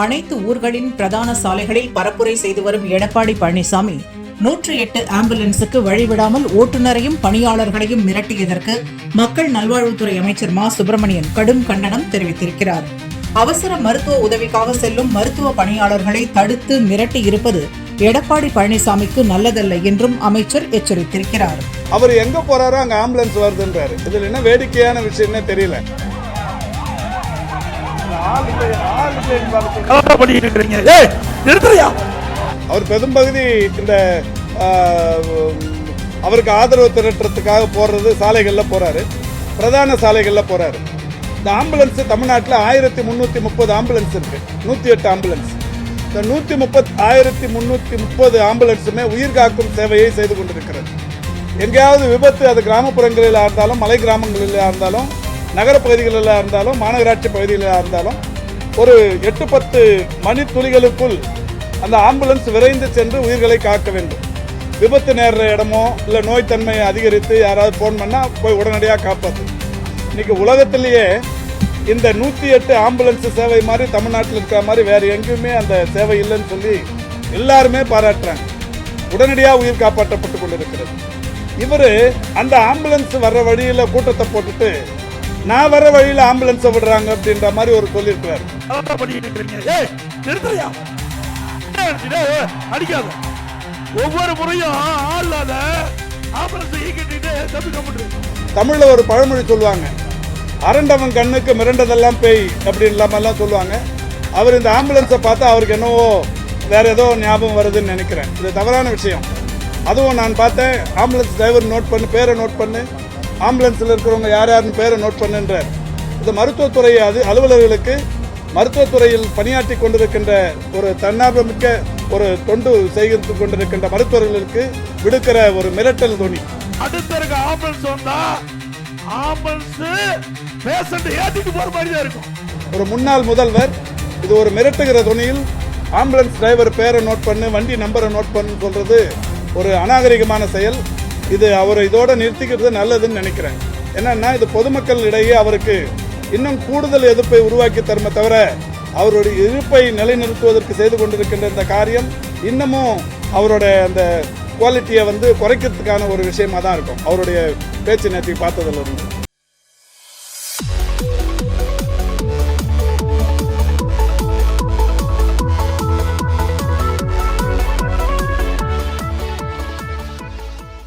அனைத்து ஊர்களின் பிரதான சாலைகளில் பரப்புரை செய்து வரும் எடப்பாடி பழனிசாமி நூற்றி எட்டு ஆம்புலன்ஸுக்கு வழிவிடாமல் ஓட்டுநரையும் பணியாளர்களையும் மிரட்டியதற்கு மக்கள் நல்வாழ்வுத்துறை அமைச்சர் மா. சுப்பிரமணியன் கடும் கண்டனம் தெரிவித்திருக்கிறார். அவசர மருத்துவ உதவிக்காக செல்லும் மருத்துவ பணியாளர்களை தடுத்து மிரட்டி இருப்பது எடப்பாடி பழனிசாமிக்கு நல்லதல்ல என்றும் அமைச்சர் எச்சரித்திருக்கிறார். அவர் எங்க போறாரோ அங்க ஆம்புலன்ஸ் வருதுன்றாரு. இதுல என்ன வேடிக்கையான விஷயம்னே தெரியல. கலப்பா பண்ணிட்டு இருக்கிறீங்க. ஏய் நிறுத்துறியா? அவர் பெரும்பகுதி இந்த அவருக்கு ஆதரவு திரட்டுறதுக்காக போடுறது சாலைகளில் போறாரு. பிரதான சாலைகளில் போறாரு. இந்த ஆம்புலன்ஸ் தமிழ்நாட்டில் ஆயிரத்தி முந்நூற்றி முப்பது ஆம்புலன்ஸ் இருக்கு. நூற்றி எட்டு ஆம்புலன்ஸ். இந்த நூற்றி முப்பத் ஆயிரத்தி முந்நூற்றி முப்பது ஆம்புலன்ஸுமே உயிர் காக்கும் சேவையை செய்து கொண்டிருக்கிறது. எங்கேயாவது விபத்து அது கிராமப்புறங்களில் இருந்தாலும் மலை கிராமங்களில் இருந்தாலும் நகரப்பகுதிகளில் இருந்தாலும் மாநகராட்சி பகுதிகளில் இருந்தாலும் ஒரு எட்டு பத்து மணி துளிகளுக்குள் அந்த ஆம்புலன்ஸ் விரைந்து சென்று உயிர்களை காக்க வேண்டும். விபத்து நேர்ற இடமோ இல்லை நோய்த்தன்மை அதிகரித்து யாராவது ஃபோன் பண்ணால் போய் உடனடியாக காப்பாற்று இன்னைக்கு உலகத்திலேயே இந்த நூற்றி எட்டு ஆம்புலன்ஸ் சேவை மாதிரி தமிழ்நாட்டில் இருக்கிற மாதிரி வேறு எங்கேயுமே அந்த சேவை இல்லைன்னு சொல்லி எல்லாருமே பாராட்டுறாங்க. உடனடியாக உயிர் காப்பாற்றப்பட்டு கொண்டிருக்கிறது. இவர் அந்த ஆம்புலன்ஸ் வர்ற வழியில் கூட்டத்தை போட்டுட்டு நான் வர வழியில் ஆம்புலன்ஸை விடுறாங்க அப்படின்ற மாதிரி ஒரு சொல்லியிருக்கிறார். அடிக்காத. ஒவ்வொரு முறையும் ஆள் இல்லாத ஆம்புலன்ஸ் ஈக்கிட்டு தப்பி கம்பிட்டு தமிழில் ஒரு பழமொழி சொல்லுவாங்க அரண்டவன் கண்ணுக்கு மிரண்டதெல்லாம் பேய் அப்படின்னு இல்லாமல்லாம் சொல்லுவாங்க. அவர் இந்த ஆம்புலன்ஸை பார்த்தா அவருக்கு என்னவோ வேற ஏதோ ஞாபகம் வருதுன்னு நினைக்கிறேன். இது தவறான விஷயம். அதுவும் நான் பார்த்தேன். ஆம்புலன்ஸ் டிரைவர் நோட் பண்ணு பேரை நோட் பண்ணு. ஆம்புலன்ஸில் இருக்கிறவங்க யார் யாருன்னு பேரை நோட் பண்ணுன்றார் இது மருத்துவத்துறை அது அலுவலர்களுக்கு மருத்துவத்துறையில் பணியாற்றி கொண்டிருக்கின்ற ஒரு தன்னார்வமிக்க ஒரு தொண்டு செய்து கொண்டிருக்கின்ற மருத்துவர்களுக்கு விடுக்கிற ஒரு மிரட்டல் துணி அடுத்த இருக்க ஆம்புலன்ஸ் வந்தா ஆம்புலன்ஸ் பேஷண்ட் ஏத்திட்டு போற மாதிரி தான் இருக்கும். ஒரு முன்னாள் முதல்வர் இது ஒரு மிரட்டுகிற துணியில் ஆம்புலன்ஸ் டிரைவர் பேரை நோட் பண்ணு வண்டி நம்பரை நோட் பண்ணு சொல்றது ஒரு அநாகரிகமான செயல். இது அவரை இதோட நிறுத்திக்கிறது நல்லதுன்னு நினைக்கிறேன். என்னன்னா இது பொதுமக்கள் இடையே அவருக்கு இன்னும் கூடுதல் எதிர்ப்பை உருவாக்கி தருமே தவிர அவருடைய இருப்பை நிலைநிறுத்துவதற்கு செய்து கொண்டிருக்கின்ற இந்த காரியம் இன்னமும் அவரோட அந்த குவாலிட்டியை வந்து குறைக்கிறதுக்கான ஒரு விஷயமா தான் இருக்கும். அவருடைய பேச்சு நேற்று பார்த்ததுல இருந்து